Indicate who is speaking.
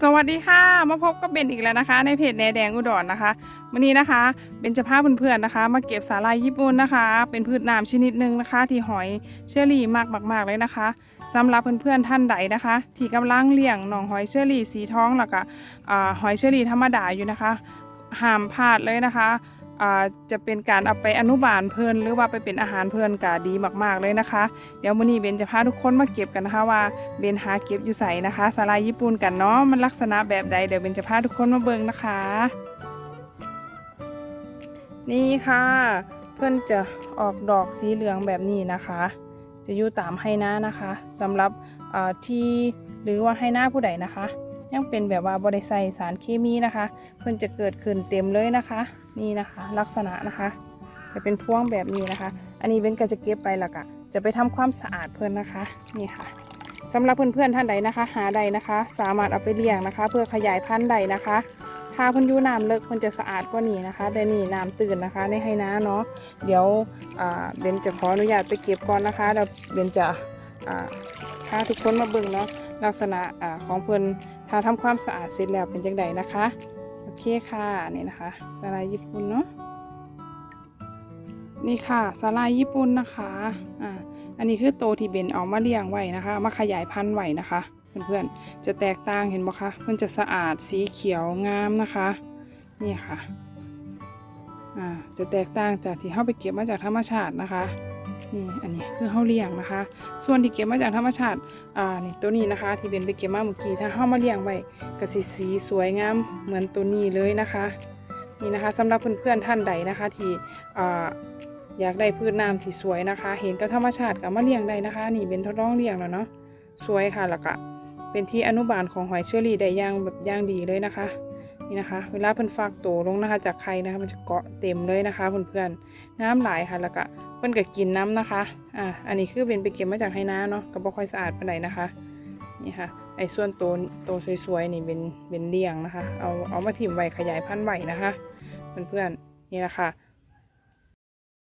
Speaker 1: สวัสดีค่ะ มาพบกับเบนอีกแล้วนะคะ ในเพจแหนแดงอุดรนะคะวันนี้นะคะเบนจะพาเพื่อนๆนะคะ มาเก็บสาหร่ายญี่ปุ่นนะคะ เป็นพืชน้ำชนิดหนึ่งนะคะ ที่หอยเชอรี่มากมากๆเลยนะคะสำหรับเพื่อนๆท่านใดนะคะ ที่กำลังเลี้ยงหนองหอยเชอรี่สีทองแล้วก็หอยเชอรี่ธรรมดาอยู่นะคะห้ามพลาดเลยนะคะ จะเป็นการเอาไปอนุบาลเพลินหรือว่าไปเป็นอาหารเพลินก็ดีมาก ๆเลยนะคะ เดี๋ยวมื้อนี้เบนจะพาทุกคนมาเก็บกันนะคะว่าเบนหาเก็บอยู่ใส่นะคะสาลายญี่ปุ่นกันเนาะมันลักษณะแบบใดเดี๋ยวเบนจะพาทุกคนมาเบิ่งนะคะ นี่ค่ะ เพื่อนจะออกดอกสีเหลืองแบบนี้นะคะ จะอยู่ตามให้หน้านะคะสำหรับที่หรือว่าให้หน้าผู้ใดนะคะ ยังเป็นแบบว่าบริใส่สารเคมีนะคะ เพื่อนจะเกิดขึ้นเต็มเลยนะคะ นี่นะคะ ลักษณะนะคะ จะเป็นพวงแบบนี้นะคะ อันนี้เว้นก็จะเก็บไปละกะจะไปทำความสะอาดเพื่อนนะคะ นี่ค่ะสำหรับเพื่อนๆท่านใดนะคะ หาใดนะคะ สามารถเอาไปเลี้ยงนะคะ เพื่อขยายพันธุ์ใดนะคะถ้าเพิ่นยูน้ำเลิกเพิ่นจะสะอาดกว่านี้นะคะแต่นี่น้ำตื่นนะคะในให้น้าเนาะเดี๋ยวเบนจะขออนุญาตไปเก็บก่อนนะคะแล้วเบนจะอ่าพาทุกคนมาเบิ่งเนาะลักษณะอของเพิ่นถ้าทำความสะอาดเสร็จแล้วเป็นจังไดนะคะ อเคค่ะนี่นะคะสาลายญี่ปุ่นเนาะนี่ค่ะสาลายญี่ปุ่นนะคะอ่าอันนี้คือโตที่เบนเอามาเลี้ยงไว้นะคะ มาขยายพันธุ์ไว้นะคะ เพื่อนๆจะแตกต่างเห็นบ่คะเพื่อนจะสะอาดสีเขียวงามนะคะ นี่ค่ะอ่าจะแตกต่างจากที่เฮาไปเก็บมาจากธรรมชาตินะคะ นี่อันนี้คือเฮาเลี้ยงนะคะ ส่วนที่เก็บมาจากธรรมชาติอ่านี่ตัวนี้นะคะ ที่เบนไปเก็บมาเมื่อกี้ถ้าเฮามาเลี้ยงไว้ก็สิสีสวยงามเหมือนตัวนี้เลยนะคะนี่นะคะสำหรับเพื่อนๆท่านใดนะคะ ที่อ่าอยากได้พืชน้ำที่สวยนะคะ เห็นกับธรรมชาติก็มาเลี้ยงได้นะคะ นี่เป็นทดลองเลี้ยงแล้วเนาะสวยค่ะแล้วก็เป็นที่อนุบาลของหอยเชอรี่ได้ย่างแบบย่างดีเลยนะคะ นี่นะคะ เวลาเพิ่นฟักโตลงนะคะ จากไข่นะคะมันจะเกาะเต็มเลยนะคะเพื่อนๆน้ำหลค่ะแล้วก็เพิ่นก็กินน้ำนะคะอ่าอันนี้คือเป็นไปเก็บมาจากไห้น้าเนาะก็บ่ค่อยสะอาดปานใดนะคะนี่ค่ะไอ้ส่วนโตโตสวยๆนี่เป็นเป็นเลี้ยงนะคะ เอาเอามาถิ่มไว้ขยายพันธุ์ไว้นะคะ เพื่อนๆนี่แหละค่ะ